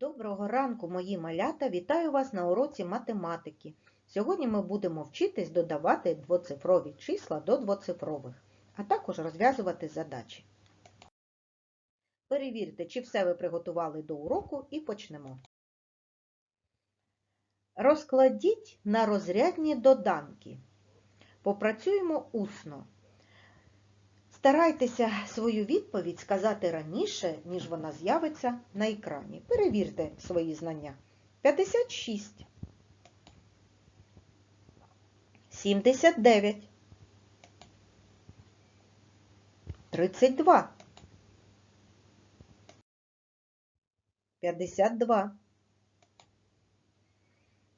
Доброго ранку, мої малята! Вітаю вас на уроці математики. Сьогодні ми будемо вчитись додавати двоцифрові числа до двоцифрових, а також розв'язувати задачі. Перевірте, чи все ви приготували до уроку і почнемо. Розкладіть на розрядні доданки. Попрацюємо усно. Старайтеся свою відповідь сказати раніше, ніж вона з'явиться на екрані. Перевірте свої знання. 56. 79. 32. 52.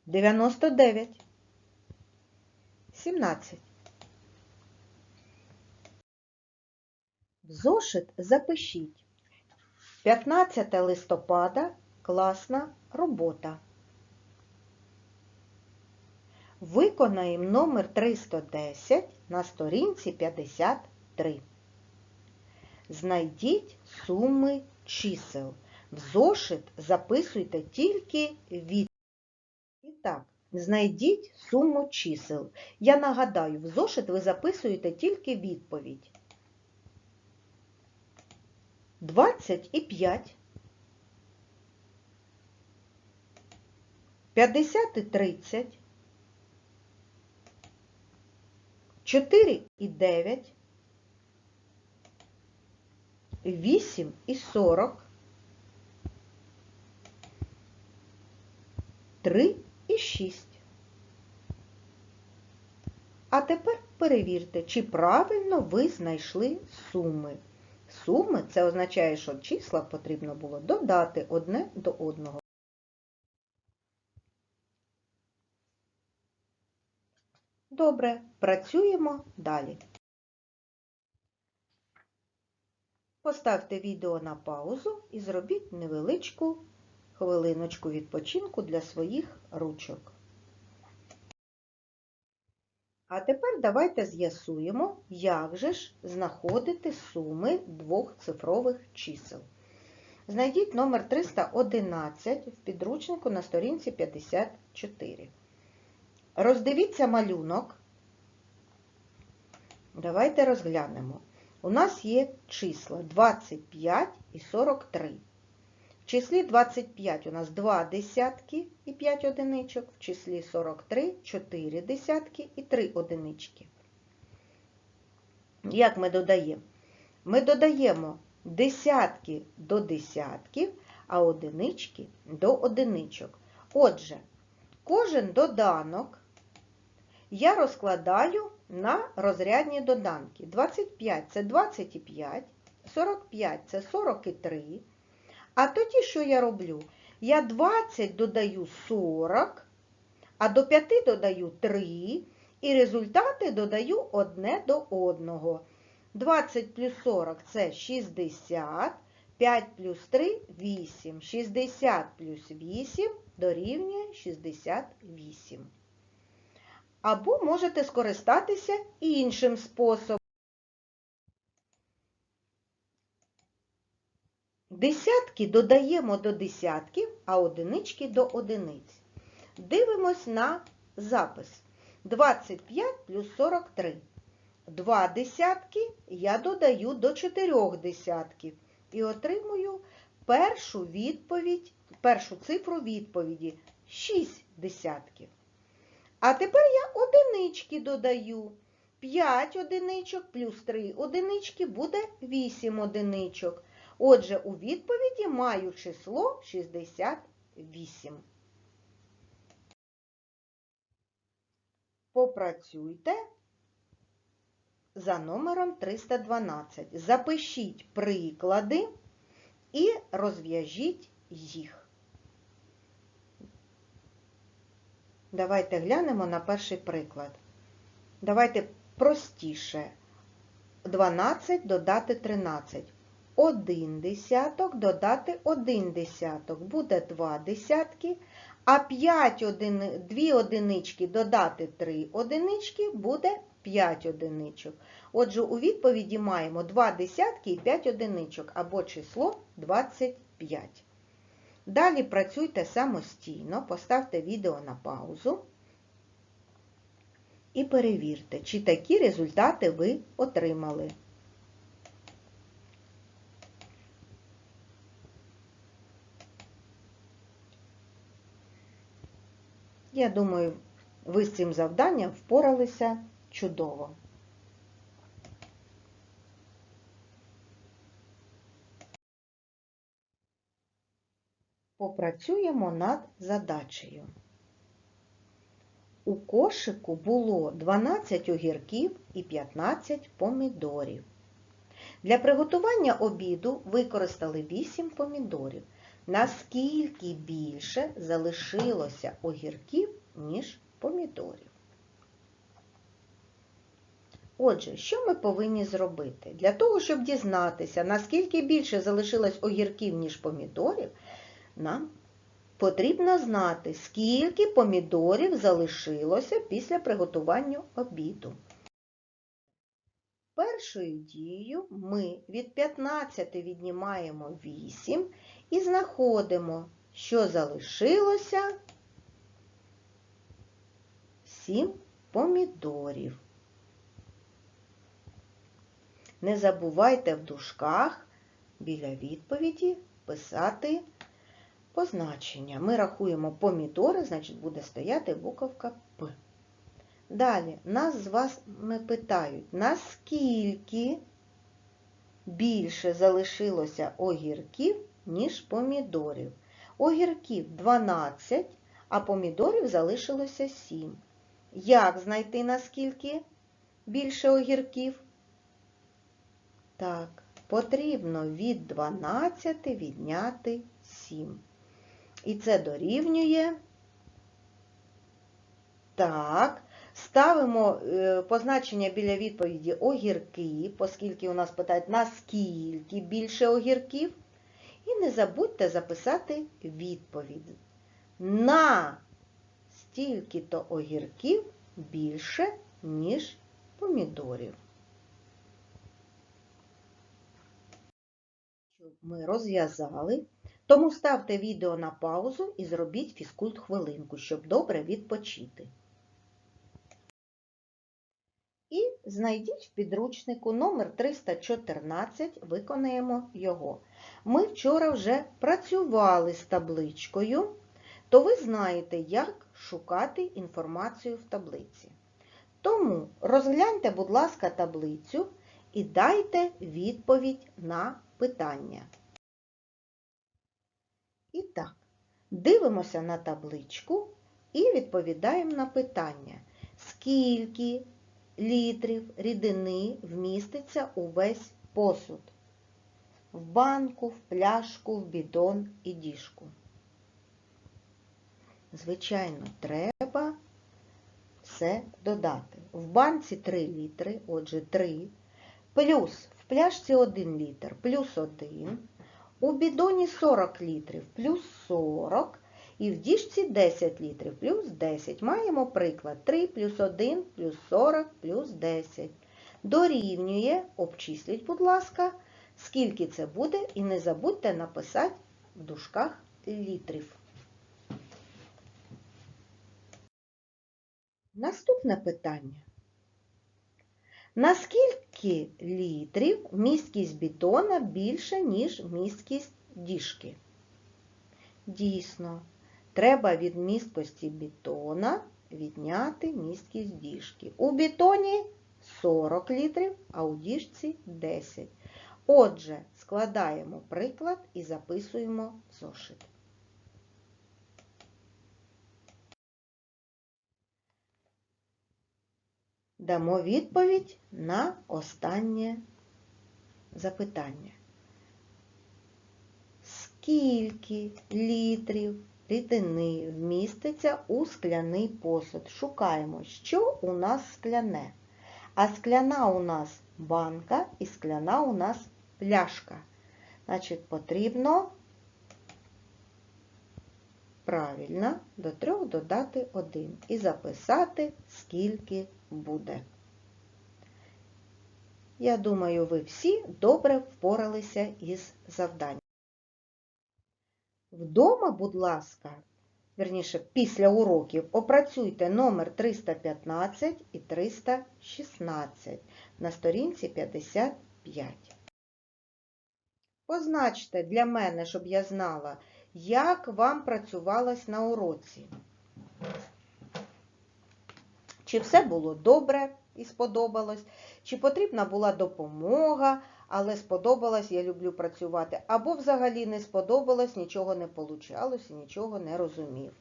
99. 17. В зошит запишіть. 15 листопада класна робота. Виконаємо номер 310 на сторінці 53. Знайдіть суми чисел. В зошит записуйте тільки від. І так, знайдіть суму чисел. Я нагадаю, в зошит ви записуєте тільки відповідь. 25, 50 і 30, 4 і 9, 8 і 40, 3 і 6. А тепер перевірте, чи правильно ви знайшли суми. Суми – це означає, що числа потрібно було додати одне до одного. Добре, працюємо далі. Поставте відео на паузу і зробіть невеличку хвилиночку відпочинку для своїх ручок. А тепер давайте з'ясуємо, як же ж знаходити суми двох цифрових чисел. Знайдіть номер 311 в підручнику на сторінці 54. Роздивіться малюнок. Давайте розглянемо. У нас є числа 25 і 43. В числі 25 у нас 2 десятки і 5 одиничок, в числі 43 4 десятки і 3 одинички. Як ми додаємо? Ми додаємо десятки до десятків, а одинички до одиничок. Отже, кожен доданок я розкладаю на розрядні доданки. 25 це 25, 45 це 43. А тоді, що я роблю? Я 20 додаю 40, а до 5 додаю 3, і результати додаю одне до одного. 20 плюс 40 це 60, 5 плюс 3 – 8. 60 плюс 8 дорівнює 68. Або можете скористатися іншим способом. Десятки додаємо до десятків, а одинички до одиниць. Дивимось на запис. 25 плюс 43. Два десятки я додаю до чотирьох десятків і отримую першу відповідь, першу цифру відповіді 6 десятків. А тепер я одинички додаю. 5 одиничок плюс 3 одинички буде 8 одиничок. Отже, у відповіді маю число 68. Попрацюйте за номером 312. Запишіть приклади і розв'яжіть їх. Давайте глянемо на перший приклад. Давайте простіше. 12 додати 13. 1 десяток додати 1 десяток. Буде 2 десятки. А 5 один, 2 одинички додати 3 одинички буде 5 одиничок. Отже, у відповіді маємо 2 десятки і 5 одиничок, або число 25. Далі працюйте самостійно, поставте відео на паузу і перевірте, чи такі результати ви отримали. Я думаю, ви з цим завданням впоралися чудово. Попрацюємо над задачею. У кошику було 12 огірків і 15 помідорів. Для приготування обіду використали 8 помідорів. Наскільки більше залишилося огірків, ніж помідорів? Отже, що ми повинні зробити? Для того, щоб дізнатися, наскільки більше залишилось огірків, ніж помідорів, нам потрібно знати, скільки помідорів залишилося після приготування обіду. Першою дією ми від 15 віднімаємо 8 і знаходимо, що залишилося 7 помідорів. Не забувайте в дужках біля відповіді писати позначення. Ми рахуємо помідори, значить буде стояти буковка П. Далі, нас з вами питають, наскільки більше залишилося огірків, ніж помідорів. Огірків 12, а помідорів залишилося 7. Як знайти наскільки більше огірків? Так, потрібно від 12 відняти 7. І це дорівнює. Так, ставимо е, позначення біля відповіді огірки, оскільки у нас питають, наскільки більше огірків. І не забудьте записати відповідь. На стільки-то огірків більше, ніж помідорів. Ми розв'язали. Тому ставте відео на паузу і зробіть фізкульт хвилинку, щоб добре відпочити. Знайдіть в підручнику номер 314, виконаємо його. Ми вчора вже працювали з табличкою, то ви знаєте, як шукати інформацію в таблиці. Тому розгляньте, будь ласка, таблицю і дайте відповідь на питання. І так, дивимося на табличку і відповідаємо на питання, скільки літрів рідини вміститься увесь посуд. В банку, в пляшку, в бідон і діжку. Звичайно, треба все додати. В банці 3 літри, отже 3, плюс в пляшці 1 літр, плюс 1, у бідоні 40 літрів плюс 40 і в діжці 10 літрів плюс 10. Маємо приклад 3 плюс 1 плюс 40 плюс 10. Дорівнює, обчисліть, будь ласка, скільки це буде, і не забудьте написати в дужках літрів. Наступне питання. Наскільки літрів місткість бетона більша, ніж місткість діжки? Дійсно, треба від місткості бетона відняти місткість діжки. У бетоні 40 літрів, а у діжці 10. Отже, складаємо приклад і записуємо в зошит. Дамо відповідь на останнє запитання. Скільки літрів рідини вміститься у скляний посуд? Шукаємо, що у нас скляне. А скляна у нас банка і скляна у нас пляшка. Значить, потрібно правильно до трьох додати один і записати, скільки буде. Я думаю, ви всі добре впоралися із завданням. Вдома, будь ласка, верніше, після уроків опрацюйте номер 315 і 316 на сторінці 55. Позначте для мене, щоб я знала, як вам працювалось на уроці. Чи все було добре і сподобалось, чи потрібна була допомога, але сподобалось, я люблю працювати, або взагалі не сподобалось, нічого не і нічого не розумів.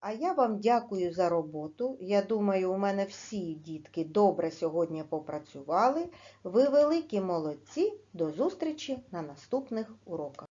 А я вам дякую за роботу. Я думаю, у мене всі дітки добре сьогодні попрацювали. Ви великі молодці. До зустрічі на наступних уроках.